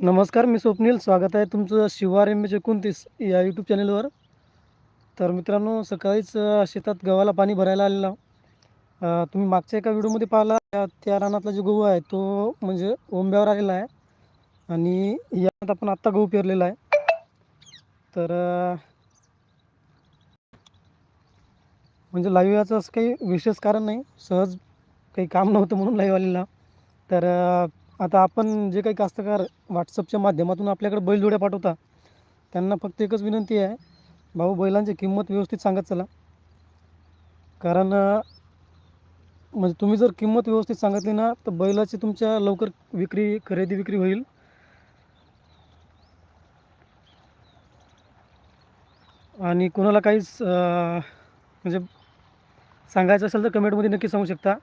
नमस्कार मी स्वप्नील. स्वागत आहे तुमचं शिवार एम एच एकोणतीस या यूट्यूब चॅनलवर तर मित्रांनो सकाळीच शेतात गव्हाला पाणी भरायला आलेला. तुम्ही मागच्या एका व्हिडिओमध्ये पाहिला त्या रानातला जो गहू आहे तो म्हणजे ओंब्यावर आलेला आहे. आणि यात आपण आत्ता गहू पेरलेला आहे. तर म्हणजे लाईव्ह याचं असं काही विशेष कारण नाही. सहज काही काम नव्हतं म्हणून लाईव्ह आलेला. तर आता आपण जे काही कास्तकार व्हॉट्सअपच्या माध्यमातून आपल्याकडे बैलजोड्या पाठवता त्यांना फक्त एकच विनंती आहे भाऊ बैलांची किंमत व्यवस्थित सांगत चला. कारण म्हणजे तुम्ही जर किंमत व्यवस्थित सांगितली ना तर बैलाची तुमच्या लवकर विक्री खरेदी विक्री होईल. आणि कोणाला काहीच म्हणजे सांगायचं असेल तर कमेंटमध्ये नक्की सांगू शकता.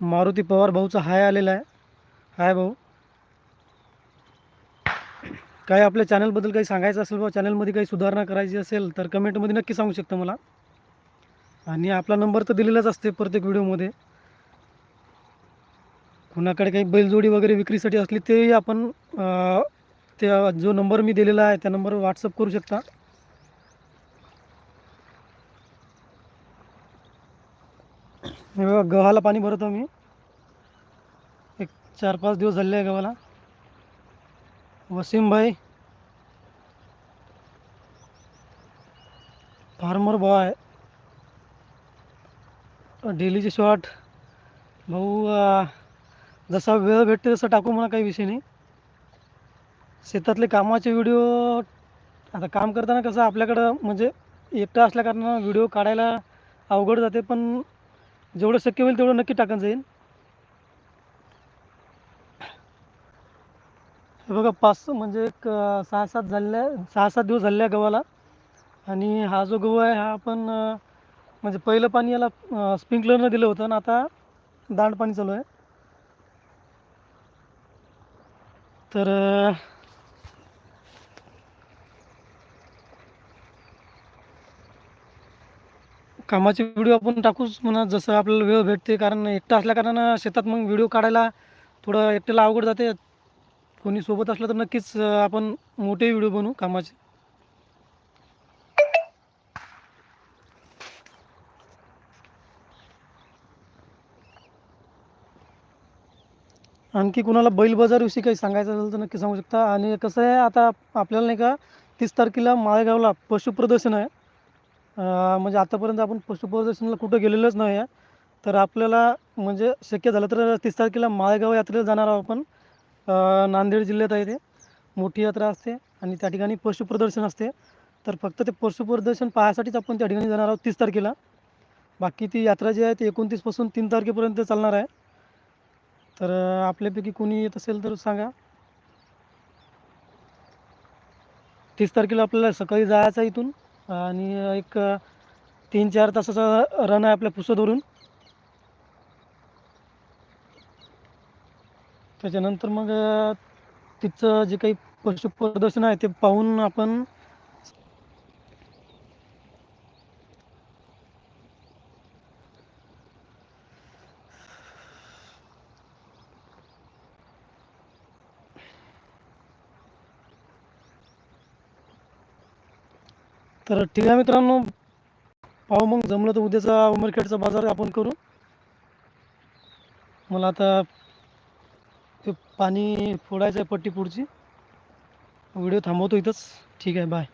मारुती पवार भाऊचा हाय आलेला आहे. हाय भाऊ. काय आपल्या चॅनलबद्दल काही सांगायचं असेल बा चॅनलमध्ये काही सुधारणा करायची असेल तर कमेंटमध्ये नक्की सांगू शकता मला. आणि आपला नंबर तर दिलेलाच असते प्रत्येक व्हिडिओमध्ये. कुणाकडे काही बैलजोडी वगैरे विक्रीसाठी असली तेही आपण त्या जो नंबर मी दिलेला आहे त्या नंबरवर व्हॉट्सअप करू शकता. गव्हाला पाणी भरतो मी. चार पाच दिवस झाले आहे गावाला वसीम भाई फार्मर बॉय डेलीचे शॉट. भाऊ जसा वेळ भेटते तसं टाकू मला काही विषय नाही. शेतातले कामाचे व्हिडिओ आता काम करताना कसं आपल्याकडं म्हणजे एकटं असल्या कारणानं व्हिडिओ काढायला अवघड जाते पण जेवढं शक्य होईल तेवढं नक्की टाकत जाईल हे बघा पाच म्हणजे एक सहा सात झालेल्या सहा सात दिवस झालेल्या गव्हाला. आणि हा जो गहू आहे हा आपण म्हणजे पहिलं पाणी याला स्प्रिंकलरनं दिलं होतं आणि आता दांड पाणी चालू आहे. तर कामाचे व्हिडिओ आपण टाकूच म्हणा जसं आपल्याला वेळ भेटते कारण एकटं असल्या कारण शेतात मग व्हिडिओ काढायला थोडं एकट्याला अवघड जाते. कोणी सोबत असलं तर नक्कीच आपण मोठे व्हिडिओ बनवू कामाचे. आणखी कुणाला बैल बाजारविषयी काही सांगायचं असेल तर नक्की सांगू शकता. आणि कसं आहे आता आपल्याला नाही का तीस तारखेला माळेगावला पशुप्रदर्शन आहे. म्हणजे आतापर्यंत आपण पशुप्रदर्शनाला कुठं गेलेलोच नाही आहे तर आपल्याला म्हणजे शक्य झालं तर तीस तारखेला माळेगाव यात्रेला जाणार आहोत आपण. नांदेड जिल्ह्यात आहे ते. मोठी यात्रा असते आणि त्या ठिकाणी पशुप्रदर्शन असते. तर फक्त ते पशुप्रदर्शन पाहायसाठीच आपण त्या ठिकाणी जाणार आहोत तीस तारखेला. बाकी ती यात्रा जी आहे ती एकोणतीसपासून तीन तारखेपर्यंत चालणार आहे. तर आपल्यापैकी कोणी येत असेल तर सांगा. तीस तारखेला आपल्याला सकाळी जायचं आहे इथून. आणि एक तीन चार तासाचा रन आहे आपल्या पुसदवरून. त्याच्यानंतर मग अं, तिथचं जे काही पशु प्रदर्शन आहे ते पाहून आपण तर ठीक आहे मित्रांनो पाहू मग जमलं तर उद्याचा उमरखेडचा बाजार आपण करू. मला आता ते पाणी फोडायचं आहे पट्टी पुढची. व्हिडिओ थांबवतो इथंच. ठीक आहे बाय.